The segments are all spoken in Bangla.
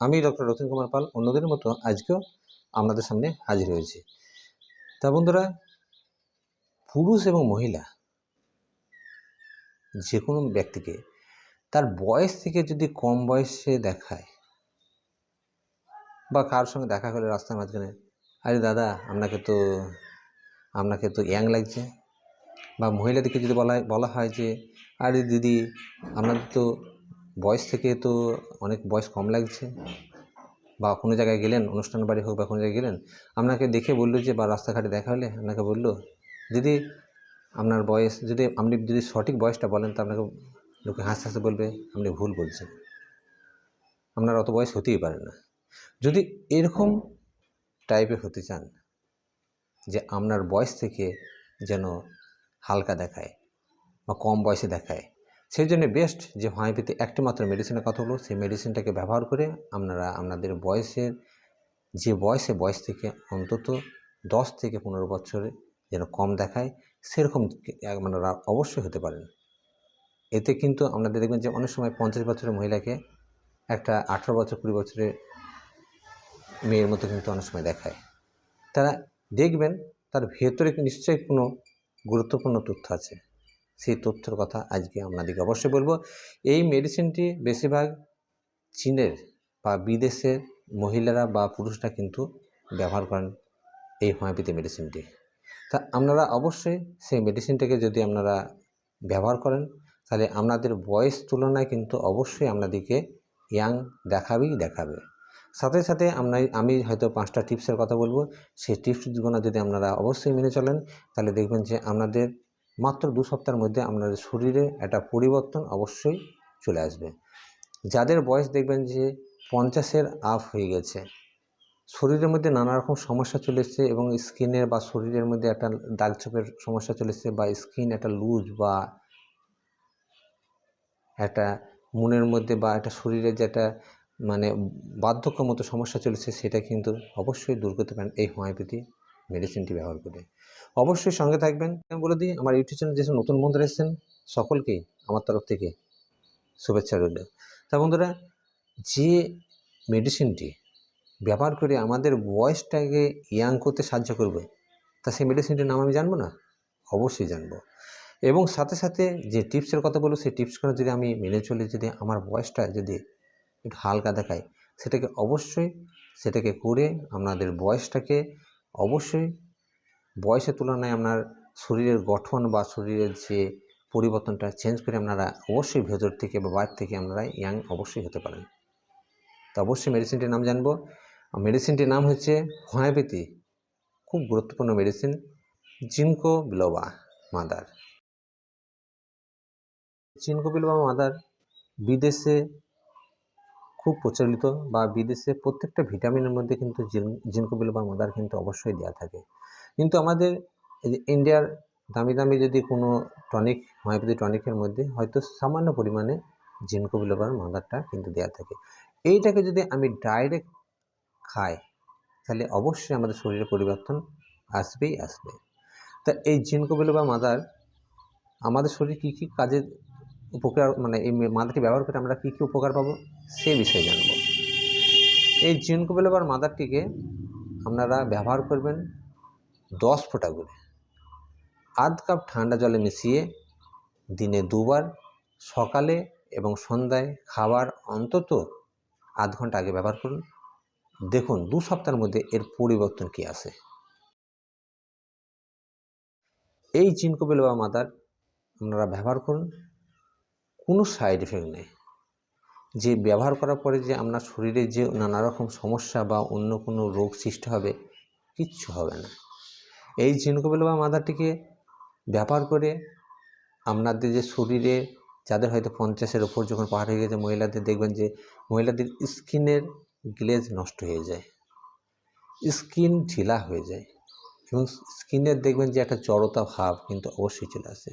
আমি ডক্টর রতন কুমার পাল অন্যদের মতো আজকেও আপনাদের সামনে হাজির হয়েছি। তা বন্ধুরা, পুরুষ এবং মহিলা যে কোনো ব্যক্তিকে তার বয়স থেকে যদি কম বয়সে দেখায় বা কারোর সঙ্গে দেখা হলে রাস্তার মাঝখানে, আরে দাদা, আপনাকে তো আপনাকে তো ইয়াং লাগছে। বা মহিলাদেরকে যদি বলা বলা হয় যে, আরে দিদি, আপনাদের তো বয়স থেকে তো অনেক বয়স কম লাগছে। বা কোনো জায়গায় গেলেন, অনুষ্ঠান বাড়ি হোক বা কোনো জায়গায় গেলেন, আপনাকে দেখে বলল যে বা রাস্তাঘাটে দেখা হলে আপনাকে বলল যদি আপনার বয়স, যদি আপনি যদি সঠিক বয়সটা বলেন, তো আপনাকে লোকে হাসতে হাসতে বলবে, আপনি ভুল বলছেন। আপনার অত বয়স হতেই পারে না। যদি এরকম টাইপের হতে চান, যে আপনার বয়স থেকে যেন হালকা দেখায় বা কম বয়সে দেখায় সেই জন্য বেস্ট যে হোমিওপ্যাথি একটি মাত্র মেডিসিনের কথা হলো সেই মেডিসিনটাকে ব্যবহার করে আপনারা আপনাদের বয়সের যে বয়সে, বয়স থেকে অন্তত দশ থেকে পনেরো বছরে যেন কম দেখায়, সেরকম আপনারা অবশ্যই হতে পারেন। এতে কিন্তু আপনাদের দেখবেন যে অনেক সময় পঞ্চাশ বছরের মহিলাকে একটা আঠারো বছর, কুড়ি বছরের মেয়ের মতো কিন্তু অনেক সময় দেখায়। তারা দেখবেন তার ভেতরে নিশ্চয়ই কোনো গুরুত্বপূর্ণ তথ্য আছে। সেই তথ্যের কথা আজকে আপনাদেরকে অবশ্যই বলব। এই মেডিসিনটি বেশিরভাগ চীনের বা বিদেশের মহিলারা বা পুরুষরা কিন্তু ব্যবহার করেন এই হোমিওপ্যাথি মেডিসিনটি তা আপনারা অবশ্যই সেই মেডিসিনটাকে যদি আপনারা ব্যবহার করেন, তাহলে আপনাদের বয়স তুলনায় কিন্তু অবশ্যই আপনাদেরকে ইয়াং দেখাবেই দেখাবে। সাথে সাথে আমরা আমি হয়তো পাঁচটা টিপসের কথা বলব। সেই টিপসগুলো যদি আপনারা অবশ্যই মেনে চলেন, তাহলে দেখবেন যে আপনাদের মাত্র দু সপ্তাহের মধ্যে আপনাদের শরীরে একটা পরিবর্তন অবশ্যই চলে আসবে। যাদের বয়স দেখবেন যে পঞ্চাশের আপ হয়ে গেছে, শরীরের মধ্যে নানা রকম সমস্যা চলে এসছে এবং স্কিনের বা শরীরের মধ্যে একটা দাগছোপের সমস্যা চলে এসছে বা স্কিন একটা লুজ বা একটা মনের মধ্যে বা একটা শরীরের যে একটা মানে বার্ধক্য মতো সমস্যা চলেছে সেটা কিন্তু অবশ্যই দূর করতে পারেন এই হোমিওপ্যাথি মেডিসিনটি ব্যবহার করে। অবশ্যই সঙ্গে থাকবেন। আমি বলে দিই, আমার ইউটিউব চ্যানেল যেসব নতুন বন্ধুরা এসেছেন সকলকেই আমার তরফ থেকে শুভেচ্ছা রইল। তা বন্ধুরা, যে মেডিসিনটি ব্যবহার করে আমাদের বয়সটাকে ইয়াং করতে সাহায্য করবে, তা সেই মেডিসিনটির নাম আমি জানব না? অবশ্যই জানব। এবং সাথে সাথে যে টিপসের কথা বলব, সেই টিপসগুলো যদি আমি মেনে চলি, যদি আমার বয়সটা যদি একটু হালকা দেখায়, সেটাকে অবশ্যই, সেটাকে করে আপনাদের বয়সটাকে অবশ্যই বয়সের তুলনায় আপনার শরীরের গঠন বা শরীরের যে পরিবর্তনটা চেঞ্জ করে আপনারা অবশ্যই ভেতর থেকে বা বাইরে থেকে আপনারা ইয়াং অবশ্যই হতে পারেন। তো অবশ্যই মেডিসিনটির নাম জানব। মেডিসিনটির নাম হচ্ছে হোমিওপ্যাথি খুব গুরুত্বপূর্ণ medicine ginkgo biloba mother ginkgo biloba mother বিদেশে খুব প্রচলিত বা বিদেশে প্রত্যেকটা ভিটামিনের মধ্যে কিন্তু জিনকো বিলোবা মাদার কিন্তু অবশ্যই দেওয়া থাকে। কিন্তু আমাদের ইন্ডিয়ার দামি দামি যদি কোনো টনিক হোমিওপ্যাথি টনিকের মধ্যে হয়তো সামান্য পরিমাণে জিনকো বিলোবার মাদারটা কিন্তু দেওয়া থাকে। এইটাকে যদি আমি ডাইরেক্ট খাই, তাহলে অবশ্যই আমাদের শরীরে পরিবর্তন আসবেই আসবে। তা এই জিনকো বিলোবা মাদার, আমাদের শরীরে কী কী কাজে উপকার মানে এই মাদারটি ব্যবহার করে আমরা কী কী উপকার পাবো, সে বিষয়ে জানব। এই জিনকো বিলোবার মাদারটিকে আপনারা ব্যবহার করবেন দশ ফোঁটা করে। আধ কাপ ঠান্ডা জলে মিশিয়ে দিনে দুবার সকালে এবং সন্ধ্যায় খাবার অন্তত আধ ঘণ্টা আগে ব্যবহার করুন। দেখুন, দু সপ্তাহের মধ্যে এর পরিবর্তন কী আসে এই চিনকোবেল বা মাদার আপনারা ব্যবহার করুন। কোনো সাইড এফেক্ট নেই। যে ব্যবহার করার পরে যে আপনার শরীরে যে নানা রকম সমস্যা বা অন্য কোনো রোগ সৃষ্টি হবে, কিচ্ছু হবে না। এই জিনকোবেল বা মাদারটিকে ব্যবহার করে আপনাদের যে শরীরে যাদের হয়তো পঞ্চাশের ওপর যখন পাহাড় হয়ে গেছে, মহিলাদের দেখবেন যে মহিলাদের স্কিনের গ্লেজ নষ্ট হয়ে যায়। স্কিন ঢিলা হয়ে যায় এবং স্কিনের দেখবেন যে একটা জড়তা ভাব কিন্তু অবশ্যই চলে আসে।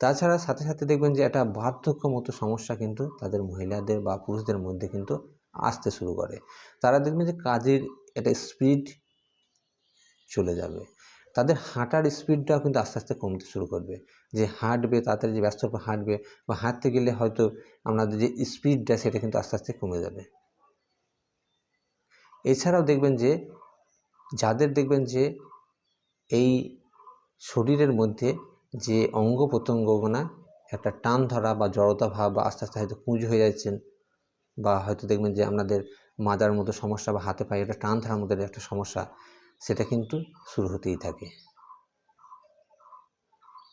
তাছাড়া সাথে সাথে দেখবেন যে একটা বার্ধক্য মতো সমস্যা কিন্তু তাদের মহিলাদের বা পুরুষদের মধ্যে কিন্তু আসতে শুরু করে। তারা দেখবেন যে কাজের একটা স্পিড চলে যাবে। তাদের হাঁটার স্পিডটাও কিন্তু আস্তে আস্তে কমতে শুরু করবে। যে হাঁটবে, তাড়াতাড়ি যে ব্যস্ত হাঁটবে বা হাঁটতে গেলে হয়তো আপনাদের যে স্পিডটা সেটা কিন্তু আস্তে আস্তে কমে যাবে। এছাড়াও দেখবেন যে, যাদের দেখবেন যে এই শরীরের মধ্যে যে অঙ্গ প্রত্যঙ্গগুনা একটা টান ধরা বা জড়তা ভাব বা আস্তে আস্তে হয়তো কুঁজ হয়ে যাচ্ছেন বা হয়তো দেখবেন যে আপনাদের মাজার মতো সমস্যা বা হাতে পায়ে একটা টান ধরার মধ্যে একটা সমস্যা সেটা কিন্তু শুরু হতেই থাকে।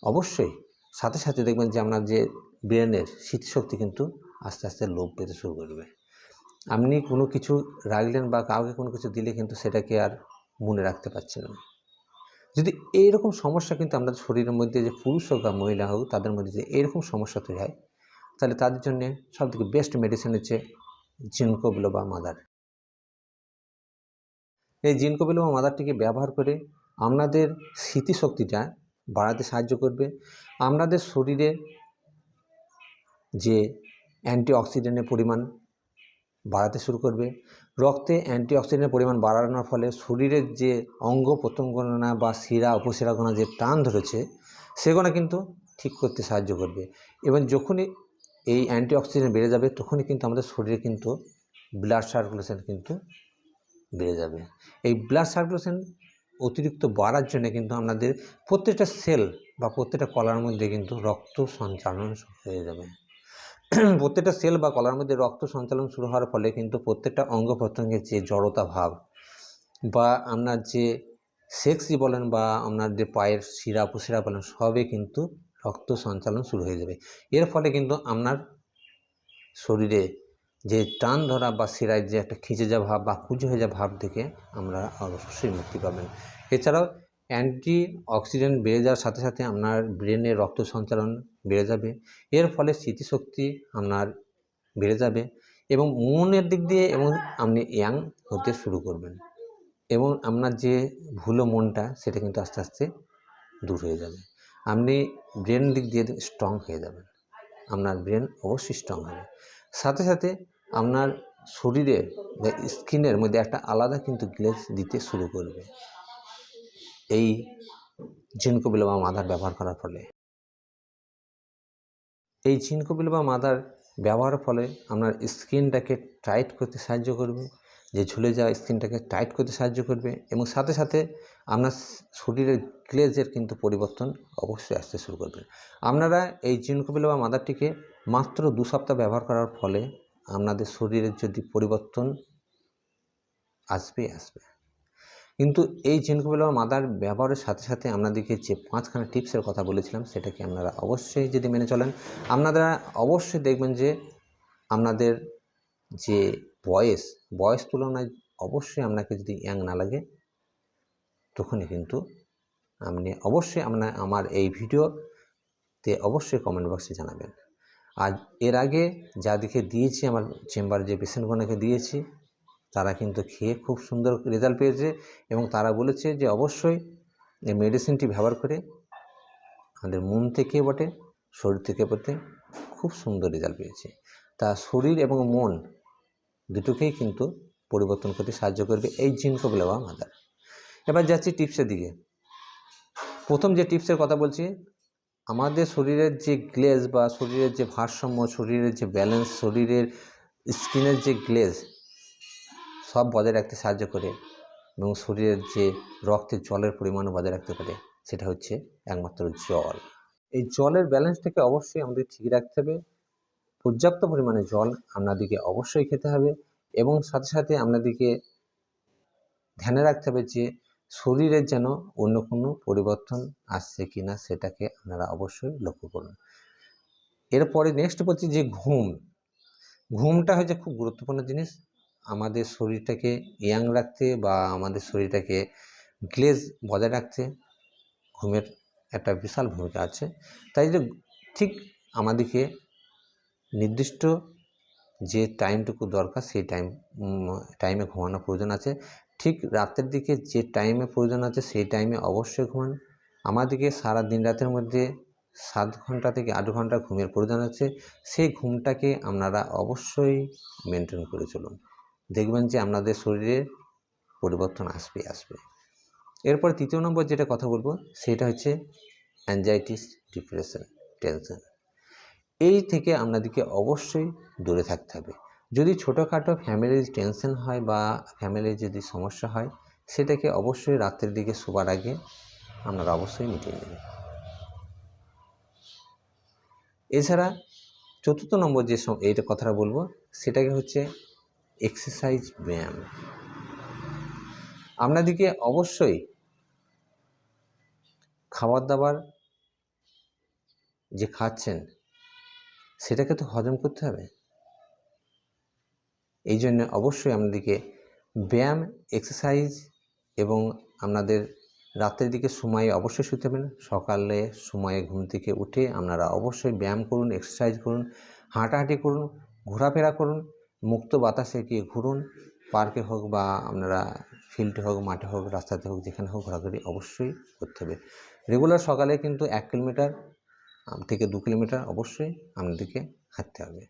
অবশ্যই, সাথে সাথে দেখবেন যে আপনার যে ব্রেনের স্মৃতিশক্তি কিন্তু আস্তে আস্তে লোভ পেতে শুরু করবে আপনি কোনো কিছু রাখলেন বা কাউকে কোনো কিছু দিলে কিন্তু সেটাকে আর মনে রাখতে পারছেন না। যদি এইরকম সমস্যা কিন্তু আমাদের শরীরের মধ্যে যে পুরুষ হোক বা মহিলা হোক, তাদের মধ্যে যে এরকম সমস্যা তৈরি হয়, তাহলে তাদের জন্য সবথেকে বেস্ট মেডিসিন হচ্ছে জিনকো বিলো বা মাদার এই জিনকো বিলো বা মাদারটিকে ব্যবহার করে আপনাদের স্মৃতিশক্তিটা বাড়াতে সাহায্য করবে। আপনাদের শরীরে যে অ্যান্টিঅক্সিডেন্টের পরিমাণ বাড়াতে শুরু করবে। রক্তে অ্যান্টিঅক্সিডেন্টের পরিমাণ বাড়ানোর ফলে শরীরের যে অঙ্গ প্রত্যঙ্গনা বা শিরা, উপশিরাগোনা যে টান ধরেছে, সেগুলো কিন্তু ঠিক করতে সাহায্য করবে। এবং যখনই এই অ্যান্টিঅক্সিডেন্ট বেড়ে যাবে, তখনই কিন্তু আমাদের শরীরে কিন্তু ব্লাড সার্কুলেশন কিন্তু বেড়ে যাবে। এই ব্লাড সার্কুলেশন অতিরিক্ত বাড়ার জন্য কিন্তু আপনাদের প্রত্যেকটা সেল বা প্রত্যেকটা কলার মধ্যে কিন্তু রক্ত সঞ্চালন হয়ে যাবে। প্রত্যেকটা সেল বা কলার মধ্যে রক্ত সঞ্চালন শুরু হওয়ার ফলে কিন্তু প্রত্যেকটা অঙ্গ প্রত্যঙ্গের যে জড়তা ভাব বা আপনার যে সেক্সি বলেন বা আপনার যে পায়ের শিরা উপশিরা বলেন, সবে কিন্তু রক্ত সঞ্চালন শুরু হয়ে যাবে। এর ফলে কিন্তু আপনার শরীরে যে টান ধরা বা শিরায় যে একটা খিঁচে যাওয়া ভাব বা কুঁজো হয়ে যাওয়া ভাব থেকে আমরা অবশ্যই মুক্তি পাবেন। এছাড়াও অ্যান্টি অক্সিডেন্ট বেড়ে যাওয়ার সাথে সাথে আপনার ব্রেনে রক্ত সঞ্চালন বেড়ে যাবে। এর ফলে স্মৃতিশক্তি আপনার বেড়ে যাবে এবং মনের দিক দিয়ে এবং আপনি ইয়াং হতে শুরু করবেন এবং আপনার যে ভুলো মনটা সেটা কিন্তু আস্তে আস্তে দূর হয়ে যাবে। আপনি ব্রেন দিক দিয়ে স্ট্রং হয়ে যাবেন। আপনার ব্রেন অবশ্যই স্ট্রং হবে। সাথে সাথে আপনার শরীরে স্কিনের মধ্যে একটা আলাদা কিন্তু গ্লেজ দিতে শুরু করবে। এই জিনকো বিলো বা মাদার ব্যবহার করার ফলে। এই জিনকো বিলো বা মাদার ব্যবহারের ফলে আপনার স্কিনটাকে টাইট করতে সাহায্য করবে, যে ঝুলে যাওয়া স্কিনটাকে টাইট করতে সাহায্য করবে এবং সাথে সাথে আপনার শরীরের গ্লেজের কিন্তু পরিবর্তন অবশ্যই আসতে শুরু করবে। আপনারা এই জিনকো বিলো বা মাদারটিকে মাত্র দু সপ্তাহ ব্যবহার করার ফলে আপনাদের শরীরের যদি পরিবর্তন আসবে আসবে। কিন্তু এই জিনকোবেলা মাদার ব্যবহারের সাথে সাথে আপনাদেরকে যে পাঁচখানা টিপসের কথা বলেছিলাম, সেটাকে আপনারা অবশ্যই যদি মেনে চলেন। আপনারা অবশ্যই দেখবেন যে আপনাদের যে বয়স বয়স তুলনায় অবশ্যই আপনাকে যদি ইয়াং না লাগে, তখনই কিন্তু আপনি অবশ্যই আপনার, আমার এই ভিডিওতে অবশ্যই কমেন্ট বক্সে জানাবেন। আর এর আগে যাদেরকে দিয়েছি, আমার চেম্বার যে পেশেন্টগুলোকে দিয়েছি, তারা কিন্তু খেয়ে খুব সুন্দর রেজাল্ট পেয়েছে এবং তারা বলেছে যে অবশ্যই এই মেডিসিনটি ব্যবহার করে আমাদের মন থেকে বটে, শরীর থেকে বটে, খুব সুন্দর রেজাল্ট পেয়েছে। তা শরীর এবং মন দুটোকেই কিন্তু পরিবর্তন করতে সাহায্য করবে এই জিনকো বলে বা মাদার এবার যাচ্ছি টিপসের দিকে। প্রথম যে টিপসের কথা বলছি আমাদের শরীরের যে গ্লেজ বা শরীরের যে ভারসাম্য, শরীরের যে ব্যালেন্স শরীরের স্কিনের যে গ্লেজ, সব বজায় রাখতে সাহায্য করে এবং শরীরের যে রক্তের জলের পরিমাণও বজায় রাখতে পারে, সেটা হচ্ছে একমাত্র জল। এই জলের ব্যালেন্সটাকে অবশ্যই আমাদের ঠিক রাখতে হবে। পর্যাপ্ত পরিমাণে জল আপনাদেরকে অবশ্যই খেতে হবে এবং সাথে সাথে আপনাদেরকে ধ্যানে রাখতে হবে যে শরীরের যেন অন্য কোনো পরিবর্তন আসছে কি না সেটাকে আপনারা অবশ্যই লক্ষ্য করুন। এরপরে নেক্সট বলছি যে ঘুম। ঘুমটা হচ্ছে খুব গুরুত্বপূর্ণ জিনিস। আমাদের শরীরটাকে ইয়াং রাখতে বা আমাদের শরীরটাকে গ্লেজ বজায় রাখতে ঘুমের একটা বিশাল ভূমিকা আছে। তাই যে ঠিক আমাদেরকে নির্দিষ্ট যে টাইমটুকু দরকার সেই টাইম টাইমে ঘুমানোর প্রয়োজন আছে। ঠিক রাতের দিকে যে টাইমে প্রয়োজন আছে সেই টাইমে অবশ্যই ঘুমান। আমাদেরকে সারা দিন রাতের মধ্যে সাত ঘণ্টা থেকে আট ঘণ্টা ঘুমের প্রয়োজন আছে। সেই ঘুমটাকে আপনারা অবশ্যই মেনটেন করে চলুন। দেখবেন যে আপনাদের শরীরে পরিবর্তন আসবে আসবে। এরপর তৃতীয় নম্বর যেটা কথা বলব, সেটা হচ্ছে অ্যাংজাইটিস ডিপ্রেশন টেনশন এই থেকে আপনাদেরকে অবশ্যই দূরে থাকতে হবে। যদি ছোটোখাটো ফ্যামিলির টেনশন হয় বা ফ্যামিলির যদি সমস্যা হয়, সেটাকে অবশ্যই রাত্রের দিকে শোবার আগে আপনারা অবশ্যই মিটিয়ে নেবেন। এছাড়া চতুর্থ নম্বর যে এইটা কথাটা বলব, সেটাকে হচ্ছে এক্সারসাইজ ব্যায়াম। আপনাদেরকে অবশ্যই খাবার দাবার যে খাচ্ছেন, সেটাকে তো হজম করতে হবে। এই জন্য অবশ্যই আপনাদেরকে ব্যায়াম এক্সারসাইজ এবং আপনাদের রাতের দিকে সময়ে অবশ্যই শুতে হবেন সকালে সময়ে ঘুম থেকে উঠে আপনারা অবশ্যই ব্যায়াম করুন এক্সারসাইজ করুন, হাঁটাহাঁটি করুন, ঘোরাফেরা করুন, মুক্ত বাতাসে গিয়ে ঘুরুন, পার্কে হোক বা আপনারা ফিল্ডে হোক, মাঠে হোক, রাস্তাতে হোক, যেখানে হোক ঘোরাঘুরি অবশ্যই করতে হবে। রেগুলার সকালে কিন্তু এক কিলোমিটার থেকে দু কিলোমিটার অবশ্যই আপনাদেরকে হাঁটতে হবে।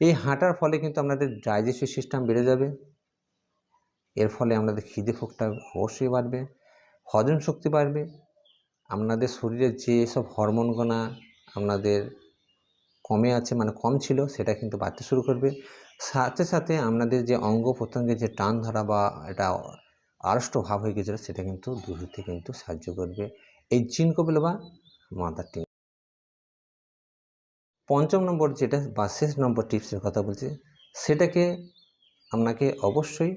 এই হাঁটার ফলে কিন্তু আপনাদের ডাইজেস্টিভ সিস্টেম বেড়ে যাবে। এর ফলে আপনাদের খিদে ফোকটা অবশ্যই বাড়বে, হজম শক্তি বাড়বে আপনাদের শরীরের যে সব হরমোনগণা আপনাদের কমে আছে মানে কম ছিল, সেটা কিন্তু বাড়তে শুরু করবে। সাথে সাথে আপনাদের যে অঙ্গ প্রত্যঙ্গের যে টান ধরা বা এটা আড়ষ্ট ভাব হয়ে গেছিল, সেটা কিন্তু দূর হতে কিন্তু সাহায্য করবে। এই চিনকোবিল বা মাদার টিন পঞ্চম নম্বর যেটা বা শেষ নম্বর টিপসের কথা বলছি, সেটাকে আপনাকে অবশ্যই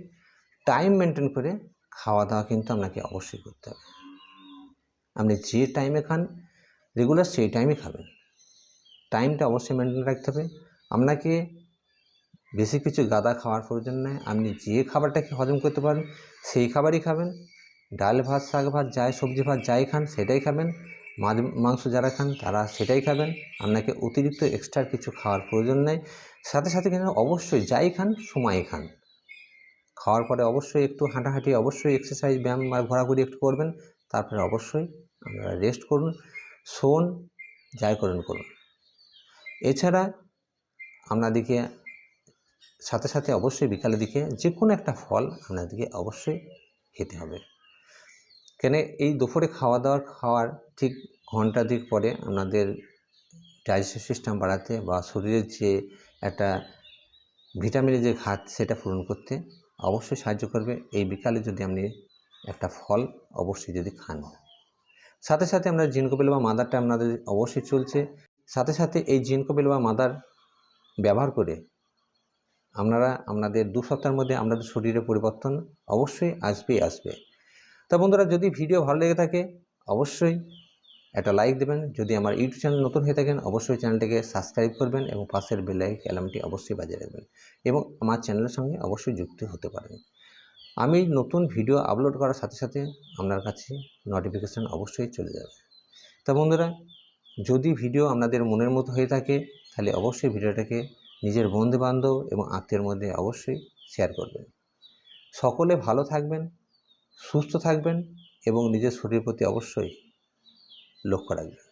টাইম মেনটেন করে খাওয়া দাওয়া কিন্তু আপনাকে অবশ্যই করতে হবে। আপনি যে টাইমে খান রেগুলার সেই টাইমে খাবেন। টাইমটা অবশ্যই মেনটেন রাখতে হবে। আপনাকে বেশি কিছু গাদা খাওয়ার প্রয়োজন নেই। আপনি যে খাবারটাকে হজম করতে পারেন, সেই খাবারই খাবেন। ডাল ভাত, শাক ভাত, যাই সবজি ভাত, যাই খান, সেটাই খাবেন। মাছ মাংস যারা খান তারা সেটাই খাবেন। আপনাকে অতিরিক্ত এক্সট্রা কিছু খাওয়ার প্রয়োজন নেই। সাথে সাথে কিন্তু অবশ্যই যাই খান, সময়ে খান। খাওয়ার পরে অবশ্যই একটু হাঁটাহাঁটি, অবশ্যই এক্সারসাইজ ব্যায়াম বা ঘোরাঘুরি একটু করবেন। তারপরে অবশ্যই আপনারা রেস্ট করুন, শোন, যাই করুন করুন। এছাড়া আপনাদেরকে সাথে সাথে অবশ্যই বিকালের দিকে যে কোনো একটা ফল আপনাদেরকে অবশ্যই খেতে হবে। কেন এই দুপুরে খাওয়া দাওয়ার খাওয়ার ঠিক ঘণ্টা দিক পরে আপনাদের ডাইজেস্টিভ সিস্টেম বাড়াতে বা শরীরের যে একটা ভিটামিনের যে ঘাত সেটা পূরণ করতে অবশ্যই সাহায্য করবে। এই বিকালে যদি আপনি একটা ফল অবশ্যই যদি খান। সাথে সাথে আমরা জিনকোবিল বা মাদারটা আপনাদের অবশ্যই চলছে। সাথে সাথে এই জিনকোবিল বা মাদার ব্যবহার করে আপনারা, আপনাদের দু সপ্তাহের মধ্যে আপনাদের শরীরে পরিবর্তন অবশ্যই আসবেই, আসবে। তা বন্ধুরা, যদি ভিডিও ভালো লেগে থাকে, অবশ্যই একটা লাইক দেবেন। যদি আমার ইউটিউব চ্যানেল নতুন হয়ে থাকেন, অবশ্যই চ্যানেলটিকে সাবস্ক্রাইব করবেন এবং পাশের বেল অ্যালার্মটি অবশ্যই বাজিয়ে রাখবেন এবং আমার চ্যানেলের সঙ্গে অবশ্যই যুক্ত হতে পারেন। আমি নতুন ভিডিও আপলোড করার সাথে সাথে আপনার কাছে নোটিফিকেশান অবশ্যই চলে যাবে। তা বন্ধুরা, যদি ভিডিও আপনাদের মনের মতো হয়ে থাকে, তাহলে অবশ্যই ভিডিওটাকে নিজের বন্ধু বান্ধব এবং আত্মীয়ের মধ্যে অবশ্যই শেয়ার করবেন। সকলে ভালো থাকবেন সুস্থ থাকবেন এবং নিজের শরীরের প্রতি অবশ্যই লক্ষ্য রাখবেন।